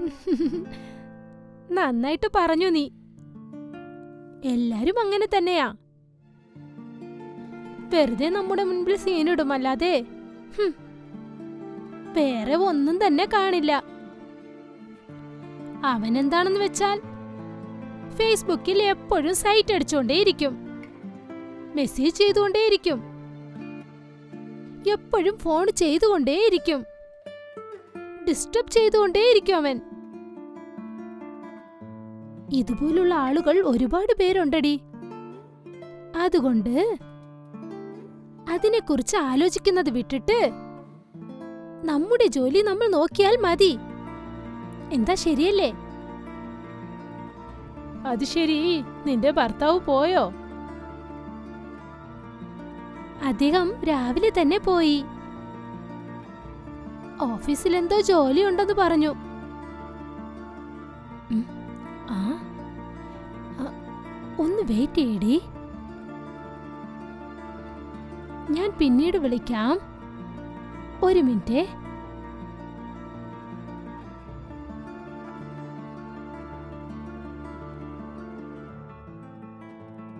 നന്നായിട്ട് പറഞ്ഞു നീ. എല്ലാരും അങ്ങനെ തന്നെയാ. വെറുതെ നമ്മുടെ മുൻപിൽ സീനിടും അല്ലാതെ വേറെ ഒന്നും തന്നെ കാണില്ല. അവനെന്താണെന്ന് വെച്ചാൽ ഫേസ്ബുക്കിൽ എപ്പോഴും സൈറ്റ് അടിച്ചുകൊണ്ടേയിരിക്കും മെസ്സേജ് ചെയ്തുകൊണ്ടേയിരിക്കും. എപ്പോഴും ഫോൺ ചെയ്തുകൊണ്ടേയിരിക്കും. ഡിസ്റ്റർബ് ചെയ്തുകൊണ്ടേയിരിക്കും അവൻ. ഇതുപോലുള്ള ആളുകൾ ഒരുപാട് പേരുണ്ടടി. അതുകൊണ്ട് അതിനെക്കുറിച്ച് ആലോചിക്കുന്നത് വിട്ടിട്ട് നമ്മുടെ ജോലി നമ്മൾ നോക്കിയാൽ മതി. എന്താ ശരിയല്ലേ? അത് ശരി. നിന്റെ ഭർത്താവ് പോയോ? അദ്ദേഹം രാവിലെ തന്നെ പോയി. ഓഫീസിൽ എന്തോ ജോലി ഉണ്ടെന്ന് പറഞ്ഞു ആ ഒന്ന് വെയിറ്റ് ചെയ്യടി. ഞാൻ പിന്നീട് വിളിക്കാം. ഒരു മിനിറ്റ്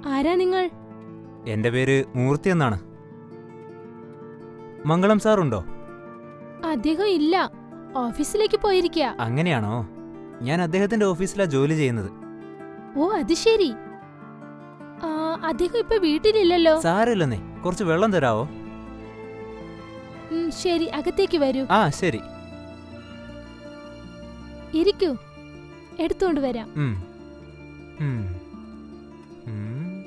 ആരാ നിങ്ങൾ? എന്റെ പേര് മൂർത്തി എന്നാണ്. മംഗളം സാറുണ്ടോ അദ്ദേഹം ഇല്ല. ഓഫീസിലേക്ക് പോയിരിക്കുക അങ്ങനെയാണോ? ഞാൻ അദ്ദേഹത്തിന്റെ ഓഫീസിലാ ജോലി ചെയ്യുന്നത്. ഓ അത് ശരി. ആ, അദ്ദേഹം ഇപ്പൊ വീട്ടിലില്ലല്ലോ? സാരമില്ലെന്നേ. കുറച്ച് വെള്ളം തരാവോ? ഉം, ശരി. അകത്തേക്ക് വരൂ. ആ ശരി. ഇരിക്കൂ. എടുത്തോണ്ട് വരാം. ഉം. ഉം. ഉം.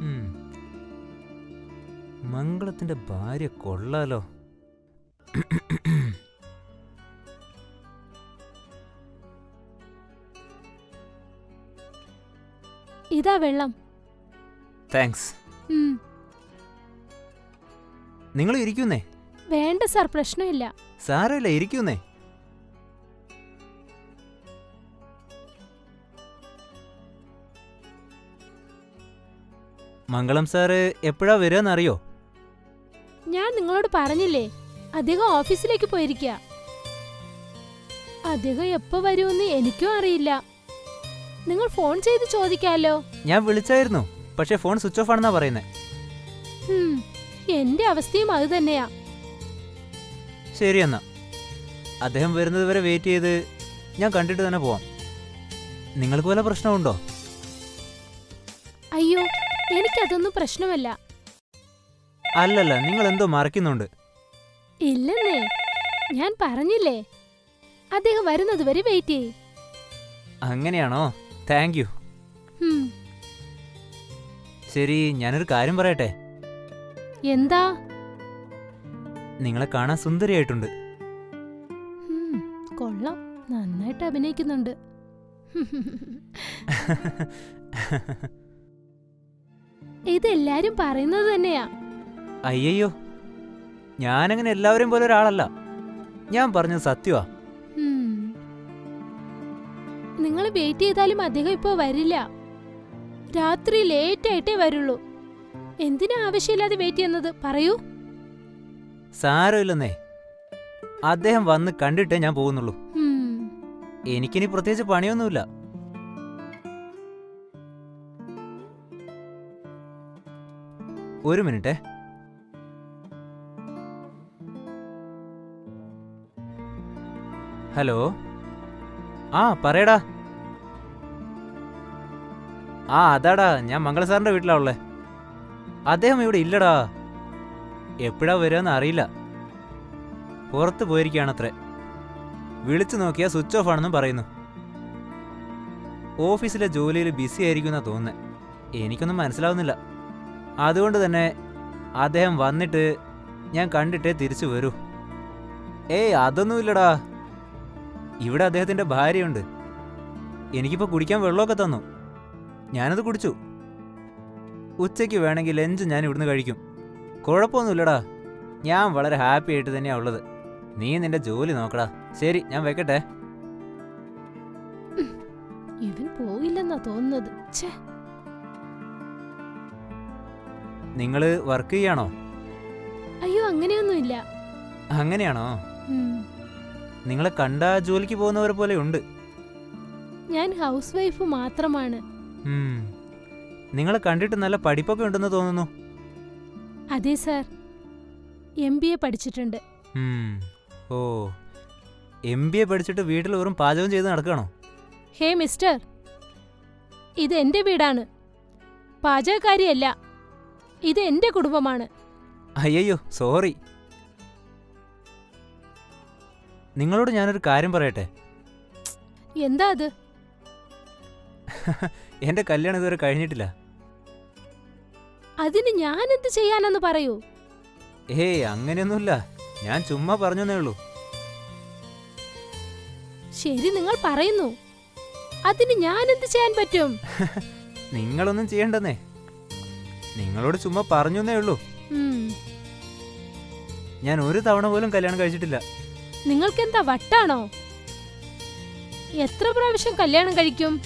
ഉം. മംഗളത്തിന്റെ ഭാര്യ കൊള്ളാലോ. ഇതാ വെള്ളം. താങ്ക്സ് ഉം, നിങ്ങൾ ഇരിക്കുന്നേ? വേണ്ട സാർ പ്രശ്നമില്ല. സാരമില്ല ഇരിക്കുന്നേ. മംഗളം സാറ് എപ്പോഴാ വരികയെന്നറിയോ ഞാൻ നിങ്ങളോട് പറഞ്ഞില്ലേ അദ്ദേഹം ഓഫീസിലേക്ക് പോയിരിക്കുക അദ്ദേഹം എപ്പോ വരുമെന്ന് എനിക്കും അറിയില്ല. നിങ്ങൾ ഫോൺ ചെയ്ത് ചോദിക്കാലോ. ഞാൻ വിളിച്ചായിരുന്നു പക്ഷേ ഫോൺ സ്വിച്ച് ഓഫ് ആണെന്നാ പറയുന്നത് എന്റെ അവസ്ഥയും അത് തന്നെയാ. ശരി എന്നാ. അദ്ദേഹം വരുന്നത് വരെ വെയിറ്റ് ചെയ്ത് ഞാൻ കണ്ടിട്ട് തന്നെ പോവാം. നിങ്ങൾക്ക് വല്ല പ്രശ്നമുണ്ടോ? അയ്യോ എനിക്കതൊന്നും പ്രശ്നമല്ല. അല്ലല്ല നിങ്ങൾ എന്തോ മറക്കുന്നുണ്ട് ഇല്ലെന്നേ. ഞാൻ പറഞ്ഞില്ലേ? അദ്ദേഹം വരുന്നത് വരെ വെയിറ്റ് ചെയ്യ്. അങ്ങനെയാണോ? താങ്ക് യു ശരി ഞാനൊരു കാര്യം പറയട്ടെ? എന്താ? നിങ്ങളെ കാണാൻ സുന്ദരിയായിട്ടുണ്ട്. കൊള്ളാം. നന്നായിട്ട് അഭിനയിക്കുന്നുണ്ട്. ഇതെല്ലാരും പറയുന്നത് തന്നെയാ. അയ്യയ്യോ ഞാനങ്ങനെ എല്ലാവരെയും പോലെ ഒരാളല്ല. ഞാൻ പറഞ്ഞത് സത്യമാ നിങ്ങൾ വെയിറ്റ് ചെയ്താലും അദ്ദേഹം ഇപ്പോ വരില്ല. രാത്രി ലേറ്റ് ആയിട്ടേ വരുള്ളൂ. എന്തിനാ ആവശ്യമില്ലാതെ വെയിറ്റ് ചെയ്യുന്നത്? പറയൂ. സാരമില്ലെന്നേ. അദ്ദേഹം വന്ന് കണ്ടിട്ടേ ഞാൻ പോകുന്നുള്ളൂ. എനിക്കിനി പ്രത്യേകിച്ച് പണിയൊന്നുമില്ല. ഒരു മിനിറ്റേ. ഹലോ? ആ പറയടാ. ആ അതാടാ ഞാൻ മംഗള സാറിന്റെ വീട്ടിലാ ഉള്ളേ. അദ്ദേഹം ഇവിടെ ഇല്ലടാ. എപ്പോഴാ വരുമെന്ന് അറിയില്ല. പുറത്ത് പോയിരിക്കുകയാണത്രേ. വിളിച്ചു നോക്കിയാൽ സ്വിച്ച് ഓഫ് ആണെന്നും പറയുന്നു. ഓഫീസിലെ ജോലിയിൽ ബിസി ആയിരിക്കുമെന്നാ തോന്നുന്നത് എനിക്കൊന്നും മനസ്സിലാവുന്നില്ല. അതുകൊണ്ട് തന്നെ അദ്ദേഹം വന്നിട്ട് ഞാൻ കണ്ടിട്ടേ തിരിച്ചു വരൂ. ഏയ് അതൊന്നുമില്ലടാ. ഇവിടെ അദ്ദേഹത്തിന്റെ ഭാര്യയുണ്ട്. എനിക്കിപ്പോൾ കുടിക്കാൻ വെള്ളമൊക്കെ തന്നു. ഞാനത് കുടിച്ചു. ഉച്ചയ്ക്ക് വേണമെങ്കിൽ ലഞ്ച് ഞാൻ ഇവിടുന്ന് കഴിക്കും. കുഴപ്പമൊന്നുമില്ലടാ. ഞാൻ വളരെ ഹാപ്പി ആയിട്ട് തന്നെയാണ് ഉള്ളത്. നീ നിന്റെ ജോലി നോക്കടാ. ശരി ഞാൻ വെക്കട്ടെ. ഇവൻ പോയില്ലെന്നാ തോന്നുന്നത്. ഛേ. നിങ്ങൾ വർക്ക് ചെയ്യാണോ? അയ്യോ അങ്ങനെയൊന്നുമില്ല. അങ്ങനെയാണോ? നിങ്ങളെ കണ്ട ജോലിക്ക് പോകുന്നവരെ പോലെ ഉണ്ട്. ഞാൻ ഹൗസ് വൈഫ് മാത്രമാണ്. നിങ്ങളെ കണ്ടിട്ട് നല്ല പഠിപ്പൊക്കെ ഉണ്ടെന്ന് തോന്നുന്നു. അതെ സർ. എം ബി എ പഠിച്ചിട്ടുണ്ട്. ഓ. എം ബി എ പഠിച്ചിട്ട് വീട്ടിൽ വെറും പാചകം ചെയ്ത് നടക്കുകയാണോ? Hey mister. ഇത് എന്റെ വീടാണ്. പാചകക്കാരിയല്ല. ഇത് എന്റെ കുടുംബമാണ്. അയ്യോ സോറി. നിങ്ങളോട് ഞാനൊരു കാര്യം പറയട്ടെ? എന്താ അത്? എന്റെ കല്യാണം ഇതുവരെ കഴിഞ്ഞിട്ടില്ല. അതിന് ഞാൻ എന്ത് ചെയ്യാനെന്ന് പറയൂ? ഏയ് അങ്ങനെയൊന്നുമില്ല. ഞാൻ ചുമ്മാ പറഞ്ഞേ ഉള്ളൂ. ശരി നിങ്ങൾ പറയുന്നു. അതിന് ഞാൻ എന്ത് ചെയ്യാൻ പറ്റും? നിങ്ങളൊന്നും ചെയ്യണ്ടെന്നേ. നിങ്ങളോട് ചുമ്മാ പറഞ്ഞേ ഉള്ളൂ. ഉം, ഞാൻ ഒരു തവണ പോലും കല്യാണം കഴിച്ചിട്ടില്ല. നിങ്ങൾക്കെന്താ വട്ടാണോ? എത്ര പ്രാവശ്യം കല്യാണം കഴിക്കും?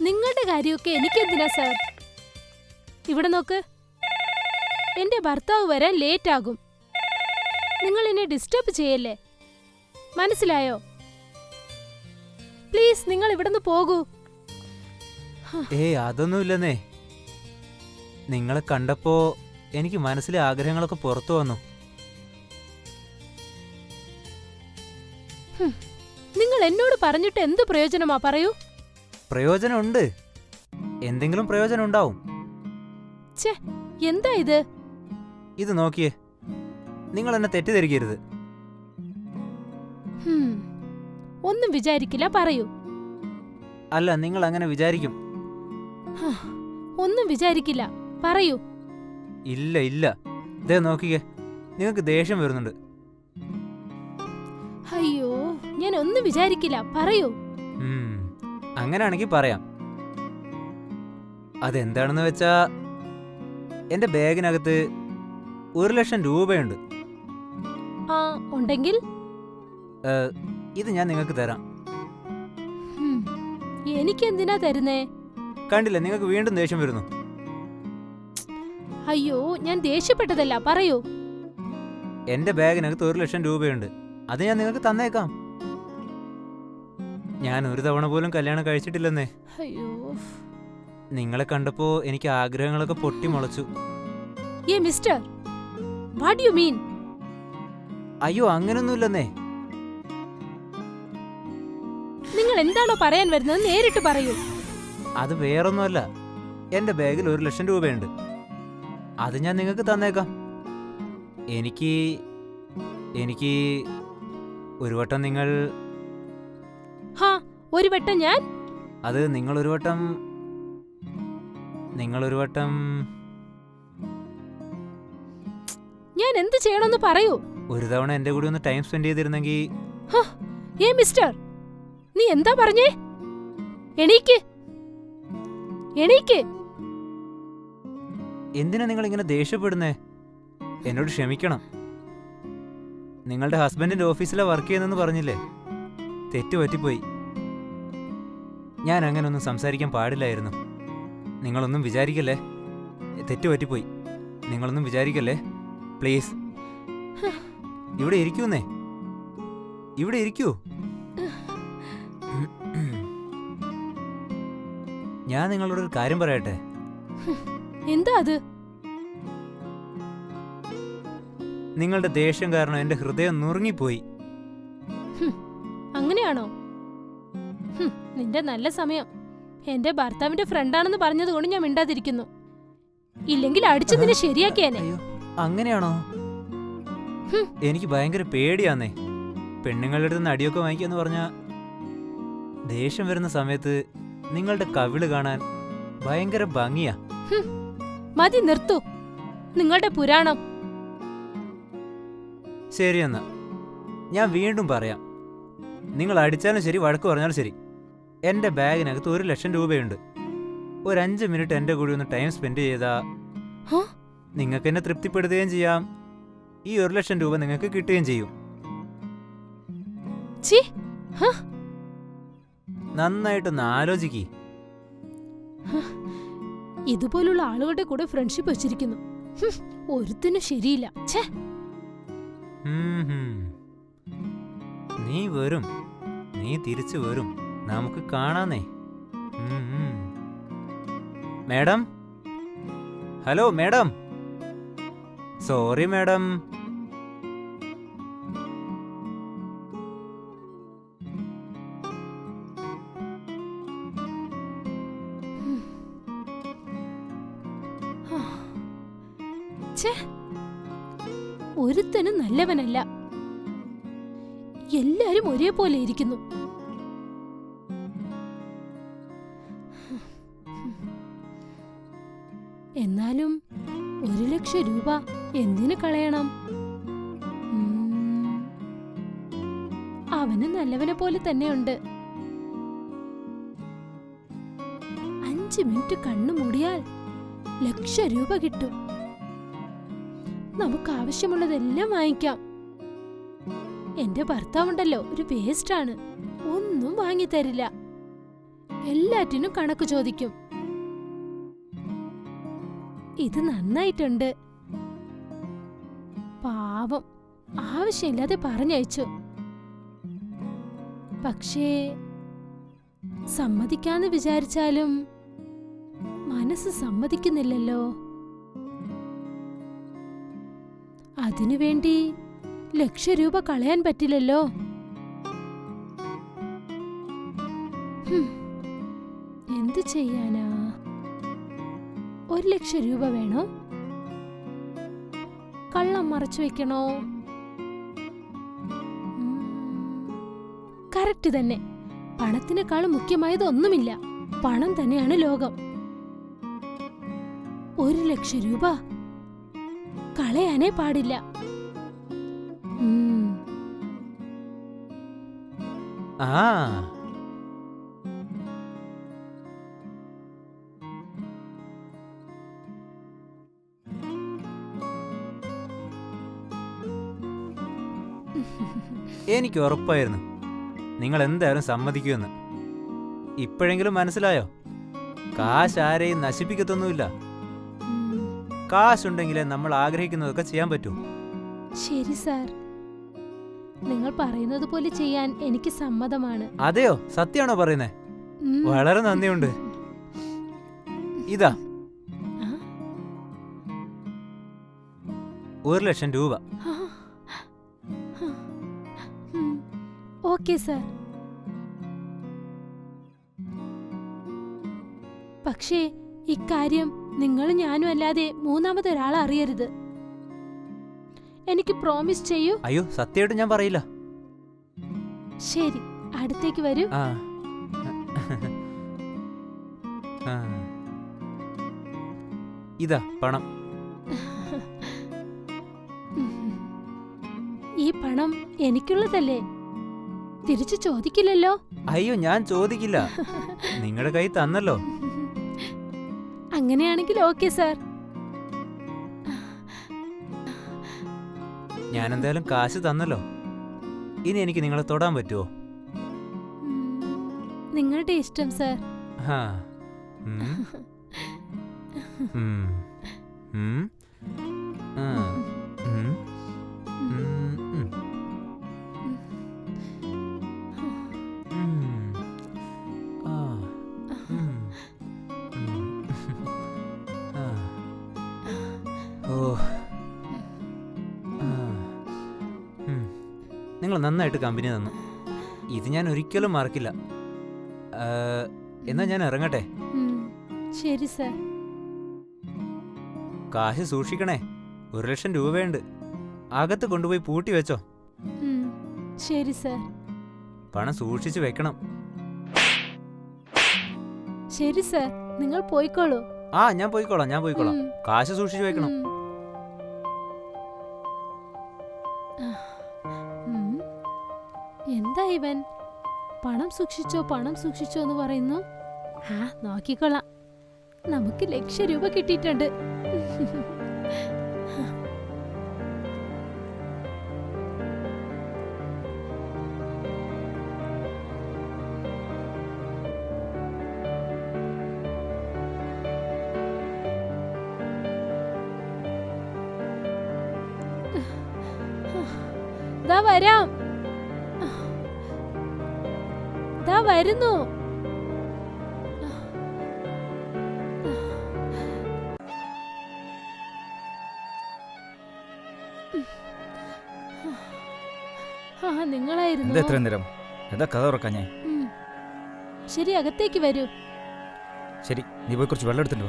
നിങ്ങളുടെ കാര്യമൊക്കെ എനിക്കെന്തിനാ സാർ? ഇവിടെ നോക്ക്. എന്റെ ഭർത്താവ് വരാൻ ലേറ്റ് ആകും നിങ്ങൾ എന്നെ ഡിസ്റ്റർബ് ചെയ്യല്ലേ? മനസ്സിലായോ? പ്ലീസ് നിങ്ങൾ ഇവിടുന്ന് പോകൂ. ഏ അതൊന്നുമില്ലെന്നേ. നിങ്ങളെ കണ്ടപ്പോ എനിക്ക് മനസ്സിലെ ആഗ്രഹങ്ങളൊക്കെ പുറത്തു വന്നു. നിങ്ങൾ എന്നോട് പറഞ്ഞിട്ട് എന്ത് പ്രയോജനമാ പറയൂ? പ്രയോജനമുണ്ട്. എന്തെങ്കിലും പ്രയോജനം ഉണ്ടാവും ഛേ എന്താ ഇത്? ഇത് നോക്കിയേ നിങ്ങൾ എന്നെ തെറ്റിദ്ധരിക്കരുത്. ഹും, ഒന്നും വിചാരിക്കില്ല പറയൂ. അല്ല നിങ്ങൾ അങ്ങനെ വിചാരിക്കും. ഒന്നും വിചാരിക്കില്ല പറയൂ. ഇല്ല ഇല്ല. ഇതേ നോക്കിക്കേ നിങ്ങൾക്ക് ദേഷ്യം വരുന്നുണ്ട്. അയ്യോ ഞാൻ ഒന്നും വിചാരിക്കില്ല. പറയൂ. അങ്ങനാണെങ്കിൽ പറയാം. അതെന്താണെന്ന് വെച്ചാ എന്റെ ബാഗിനകത്ത് ഒരു ലക്ഷം രൂപയുണ്ട്. ആ ഉണ്ടെങ്കിൽ? ഇത് ഞാൻ നിങ്ങൾക്ക് തരാം. എനിക്ക് എന്തിനാ തരുന്നേ? കണ്ടില്ല നിങ്ങൾക്ക് വീണ്ടും ദേഷ്യം വരുന്നു. അയ്യോ ഞാൻ ദേഷ്യപ്പെട്ടതല്ല പറയൂ. എന്റെ ബാഗിനകത്ത് ഒരു ലക്ഷം രൂപയുണ്ട്. അത് ഞാൻ നിങ്ങൾക്ക് തന്നേക്കാം. ഞാൻ ഒരു തവണ പോലും കല്യാണം കഴിച്ചിട്ടില്ലെന്നേ. അയ്യോ. നിങ്ങളെ കണ്ടപ്പോ എനിക്ക് ആഗ്രഹങ്ങളൊക്കെ പൊട്ടിമുളച്ചു. ഏ മിസ്റ്റർ വാട്ട് യു മീൻ അയ്യോ അങ്ങനൊന്നുമില്ലെന്നേ. നിങ്ങൾ എന്താണോ പറയാൻ വരുന്നത് നേരിട്ട് പറയൂ. അത് വേറൊന്നുമല്ല. എന്റെ ബാഗിൽ ഒരു ലക്ഷം രൂപയുണ്ട്. അത് ഞാൻ നിങ്ങൾക്ക് തന്നേക്കാം. എനിക്ക് എനിക്ക് ഒരു വട്ടം നിങ്ങൾ ഹാ ഒരു വട്ടം ഞാൻ? അത് നിങ്ങൾ ഒരു വട്ടം നിങ്ങൾ ഒരു വട്ടം ഞാൻ എന്ത് ചെയ്യണമെന്ന് പറയൂ? ഒരു തവണ എന്റെ കൂടെ ഒന്ന് ടൈം സ്പെൻഡ് ചെയ്തിരുന്നെങ്കിൽ ഏ മിസ്റ്റർ നീ എന്താ പറഞ്ഞേ? എണീക്ക്. എണീക്ക്. എന്തിനാ നിങ്ങൾ ഇങ്ങനെ ദേഷ്യപ്പെടുന്നേ? എന്നോട് ക്ഷമിക്കണം. നിങ്ങളുടെ ഹസ്ബൻഡിന്റെ ഓഫീസിലെ വർക്ക് ചെയ്യുന്നെന്ന് പറഞ്ഞില്ലേ? തെറ്റ് പറ്റിപ്പോയി ഞാൻ അങ്ങനെ ഒന്നും സംസാരിക്കാൻ പാടില്ലായിരുന്നു. നിങ്ങളൊന്നും വിചാരിക്കല്ലേ? തെറ്റ് പറ്റിപ്പോയി നിങ്ങളൊന്നും വിചാരിക്കല്ലേ? പ്ലീസ്. ഇവിടെ ഇരിക്കൂന്നേ? ഇവിടെ ഇരിക്കൂ. ഞാൻ നിങ്ങളോടൊരു കാര്യം പറയട്ടെ? എന്താ അത്? നിങ്ങളുടെ ദേഷ്യം കാരണം എന്റെ ഹൃദയം നുറുങ്ങിപ്പോയി. അങ്ങനെയാണോ? നിന്റെ നല്ല സമയം. എന്റെ ഭർത്താവിന്റെ ഫ്രണ്ടാണെന്ന് പറഞ്ഞത് കൊണ്ട് ഞാൻ മിണ്ടാതിരിക്കുന്നു. ഇല്ലെങ്കിൽ അടിച്ചു നിന്നെ ശരിയാക്കിയാനെ. അങ്ങനെയാണോ. എനിക്ക് ഭയങ്കര പേടിയാന്നേ. പെണ്ണുങ്ങളുടെ അടുത്ത് നിന്ന് അടിയൊക്കെ വാങ്ങിക്കാന്ന് പറഞ്ഞ ദേഷ്യം വരുന്ന സമയത്ത് നിങ്ങളുടെ കവിൾ കാണാൻ ഭയങ്കര ഭംഗിയാ. മതി നിർത്തു. നിങ്ങളുടെ പുരാണം ശരിയെന്നാ. ഞാൻ വീണ്ടും പറയാം. നിങ്ങൾ അടിച്ചാലും ശരി വഴക്ക് പറഞ്ഞാലും ശരി. എന്റെ ബാഗിനകത്ത് ഒരു ലക്ഷം രൂപയുണ്ട്. ഒരു അഞ്ച് മിനിറ്റ് എന്റെ കൂടി ഒന്ന് ടൈം സ്പെൻഡ് ചെയ്താ ഹ? നിങ്ങൾക്ക് എന്നെ തൃപ്തിപ്പെടുത്തുകയും ചെയ്യാം. ഈ ഒരു ലക്ഷം രൂപ നിങ്ങൾക്ക് കിട്ടുകയും ചെയ്യും. ഛീ നന്നായിട്ടൊന്ന് ആലോചിക്കേ. ഇതുപോലുള്ള ആളുകളുടെ കൂടെ ഫ്രണ്ട്ഷിപ്പ് വെച്ചിരിക്കുന്നു. ഹും, ഒരുത്തിനും ശരിയില്ല. ഛേ. നീ വരും. നീ തിരിച്ചു വരും. നമുക്ക് കാണാന്നേ. Madam? Hello madam. Sorry madam. ഛേ ഒരുത്തനും നല്ലവനല്ല. എല്ലാരും ഒരേപോലെ ഇരിക്കുന്നു. എന്നാലും ഒരു ലക്ഷം രൂപ എന്തിനു കളയണം? അവന് നല്ലവനെ പോലെ തന്നെയുണ്ട്. അഞ്ചു മിനിറ്റ് കണ്ണു മൂടിയാൽ ലക്ഷം രൂപ കിട്ടും. നമുക്ക് ആവശ്യമുള്ളതെല്ലാം വാങ്ങിക്കാം. എന്റെ ഭർത്താവുണ്ടല്ലോ ഒരു വേസ്റ്റാണ്. ഒന്നും വാങ്ങിത്തരില്ല. എല്ലാറ്റിനും കണക്ക് ചോദിക്കും. ഇത് നന്നായിട്ടുണ്ട്. പാവം ആവശ്യമില്ലാതെ പറഞ്ഞയച്ചു. പക്ഷേ സമ്മതിക്കാന്ന് വിചാരിച്ചാലും മനസ്സ് സമ്മതിക്കുന്നില്ലല്ലോ. അതിനുവേണ്ടി ലക്ഷ രൂപ കളയാൻ പറ്റില്ലല്ലോ. എന്ത് ചെയ്യാനാ? ഒരു ലക്ഷം രൂപ വേണോ? കള്ളം മറച്ചു വെക്കണോ? കറക്റ്റ് തന്നെ. പണത്തിനേക്കാളും മുഖ്യമായത് ഒന്നുമില്ല. പണം തന്നെയാണ് ലോകം. ഒരു ലക്ഷം രൂപ കളയാനേ പാടില്ല. ആ. എനിക്ക് ഉറപ്പായിരുന്നു. നിങ്ങൾ എന്തായാലും സമ്മതിക്കുമെന്ന്. ഇപ്പോഴെങ്കിലും മനസ്സിലായോ? കാശ് ആരെയും നശിപ്പിക്കത്തൊന്നുമില്ല. കാശുണ്ടെങ്കിലേ നമ്മൾ ആഗ്രഹിക്കുന്നതൊക്കെ ചെയ്യാൻ പറ്റൂ. ശരി സാർ. നിങ്ങൾ പറയുന്നത് പോലെ ചെയ്യാൻ എനിക്ക് സമ്മതമാണ്. അതെയോ? സത്യമാണോ പറയുന്നേ? ഉം. വളരെ നന്ദിയുണ്ട്. ഇതാ. ആ, ഒരു ലക്ഷം രൂപ. ഓക്കേ ആ. ഉം. Okay sir. പക്ഷേ ഇക്കാര്യം നിങ്ങൾ ഞാനും അല്ലാതെ മൂന്നാമതൊരാൾ അറിയരുത്. എനിക്ക് പ്രോമിസ് ചെയ്യൂ. അയ്യോ സത്യമായിട്ട് ഞാൻ പറയില്ല. ശരി അടുത്തേക്ക് വരൂ. ആ. ആ. ഇതാ പണം. ഈ പണം എനിക്കുള്ളതല്ലേ? തിരിച്ചു ചോദിക്കില്ലല്ലോ? അയ്യോ ഞാൻ ചോദിക്കില്ല. നിങ്ങളുടെ കൈ തന്നല്ലോ. അങ്ങനെയാണെങ്കിൽ ഓക്കെ സാർ. ഞാൻ എന്തായാലും കാശ് തന്നല്ലോ. ഇനി എനിക്ക് നിങ്ങളെ തൊടാൻ പറ്റുമോ നിങ്ങളുടെ ഇഷ്ടം സാർ. ആ. നിങ്ങൾ നന്നായിട്ട് കമ്പനി തന്നു. ഇത് ഞാൻ ഒരിക്കലും മറക്കില്ല. എന്നാ ഞാൻ ഇറങ്ങട്ടെ? ശരി സർ. കാശ് സൂക്ഷിക്കണേ. ഒരു ലക്ഷം രൂപയുണ്ട്. അകത്ത് കൊണ്ടുപോയി പൂട്ടി വെച്ചോ. ശരി സർ. പണം സൂക്ഷിച്ചു വെക്കണം. ശരി സർ നിങ്ങൾ പോയിക്കോളൂ. ആ ഞാൻ പോയിക്കോളാം ഞാൻ പോയിക്കോളാം. കാശ് സൂക്ഷിച്ചു വെക്കണം. ഇവൻ? പണം സൂക്ഷിച്ചോ പണം സൂക്ഷിച്ചോ എന്ന് പറയുന്നു. ആ നോക്കിക്കൊള്ളാം. നമുക്ക് ലക്ഷം രൂപ കിട്ടിയിട്ടുണ്ട്. വരാം. വരുന്നു. എന്താ നിങ്ങളായിരുന്നു. ഇത്രയും നേരം? എന്താ കഥ തുറക്കാഞ്ഞേ. ശരി അകത്തേക്ക് വരൂ. ശരി നീ പോയി കുറച്ച് വെള്ളം എടുത്തിട്ട്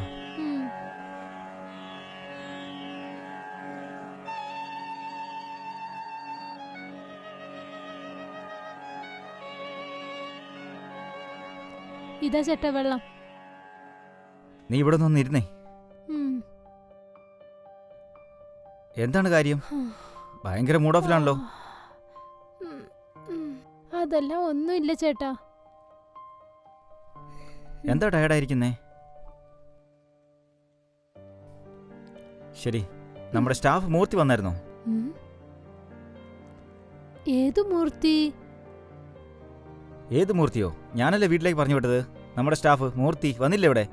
ഇതാ ചേട്ടാ വെള്ളം. നീ ഇവിടെ നിന്നിരുന്നേ ഉം. എന്താണ് കാര്യം? ഭയങ്കര മൂഡ് ഓഫിലാണല്ലോ. ഉം, ഉം. അതെല്ലാം ഒന്നുമില്ല ചേട്ടാ. എന്താ ടയർഡായിരിക്കുന്നേ? ശരി നമ്മുടെ സ്റ്റാഫ് മൂർത്തി വന്നായിരുന്നോ? ഉം. ഏതു മൂർത്തി? ഏത് മൂർത്തിയോ? ഞാനല്ലേ വീട്ടിലേക്ക് പറഞ്ഞു വിട്ടത്? നമ്മുടെ സ്റ്റാഫ് മൂർത്തി വന്നില്ല ഇവിടെ?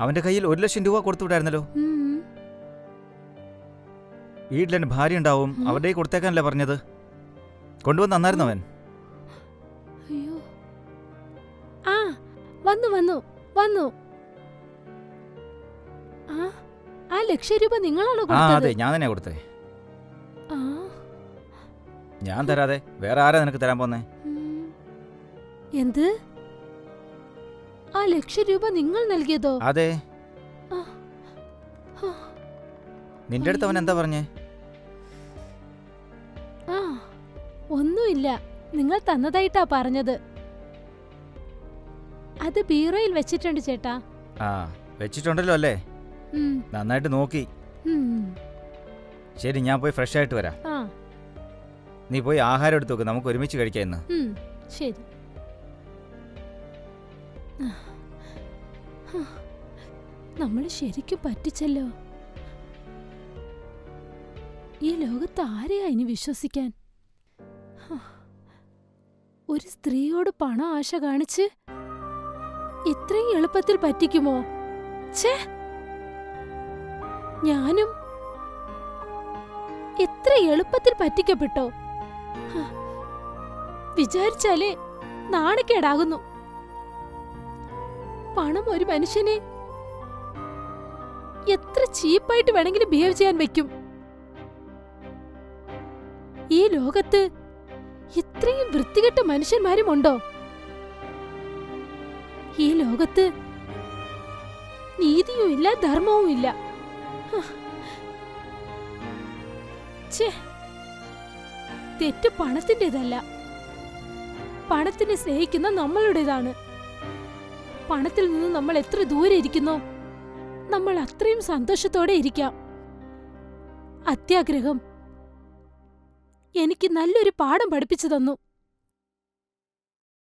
അവന്റെ കയ്യിൽ ഒരു ലക്ഷം രൂപ കൊടുത്തു വിട്ടായിരുന്നല്ലോ ഉം. വീട്ടിൽ എന്റെ ഭാര്യ ഉണ്ടാവും. അവരുടെ കൊടുത്തേക്കാനല്ലേ പറഞ്ഞത്? കൊണ്ടുവന്ന് തന്നായിരുന്നു അവൻ? ആ വന്നു വന്നു വന്നു. ആ ലക്ഷം രൂപ നിങ്ങളാണോ അതെ ഞാൻ തന്നെ കൊടുത്തേ ആ. ഞാൻ തരാതെ വേറെ ആരാ നിനക്ക് തരാൻ പോന്നേ? എന്ത്? ആ ലക്ഷം രൂപ നിങ്ങൾ നൽകിയതോ? അതെ. നിന്റെ അടുത്ത് അവൻ എന്താ പറഞ്ഞേ? ആ ഒന്നുമില്ല. നിങ്ങൾ തന്നതായിട്ടാ പറഞ്ഞത്. അത് ബീറോയിൽ വെച്ചിട്ടുണ്ട് ചേട്ടാ. ആ വെച്ചിട്ടുണ്ടല്ലോ അല്ലേ? നന്നായിട്ട് നോക്കി. ശരി ഞാൻ പോയി ഫ്രഷ് ആയിട്ട് വരാം. ആ നീ പോയി ആഹാരം എടുത്തു നോക്ക് നമുക്ക് ഒരുമിച്ച് കഴിക്കാം ഇന്ന്. ശരി. നമ്മൾ ശരിക്കും പറ്റിച്ചല്ലോ. ഈ ലോകത്ത് ആരെയാ ഇനി വിശ്വസിക്കാൻ. ഒരു സ്ത്രീയോട് പണ ആശ കാണിച്ച് ഇത്രയും എളുപ്പത്തിൽ പറ്റിക്കുമോ? ഛേ! ഞാനും എത്ര എളുപ്പത്തിൽ പറ്റിക്കപ്പെട്ടോ. വിചാരിച്ചാലേ നാണക്കേടാകുന്നു. പണം ഒരു മനുഷ്യനെ എത്ര ചീപ്പായിട്ട് വേണമെങ്കിലും ബിഹേവ് ചെയ്യാൻ വെക്കും ഈ ലോകത്ത് ഇത്രയും വൃത്തികെട്ട മനുഷ്യന്മാരും ഉണ്ടോ ഈ ലോകത്ത് നീതിയും ഇല്ല ധർമ്മവും ഇല്ല. ഛേ. തെറ്റ് പണത്തിന്റെതല്ല. പണത്തിനെ സ്നേഹിക്കുന്ന നമ്മളുടേതാണ്. പണത്തിൽ നിന്ന് നമ്മൾ എത്ര ദൂരെ ഇരിക്കുന്നു നമ്മൾ അത്രയും സന്തോഷത്തോടെ ഇരിക്കാം. അത്യാഗ്രഹം. എനിക്ക് നല്ലൊരു പാഠം പഠിപ്പിച്ചു തന്നു.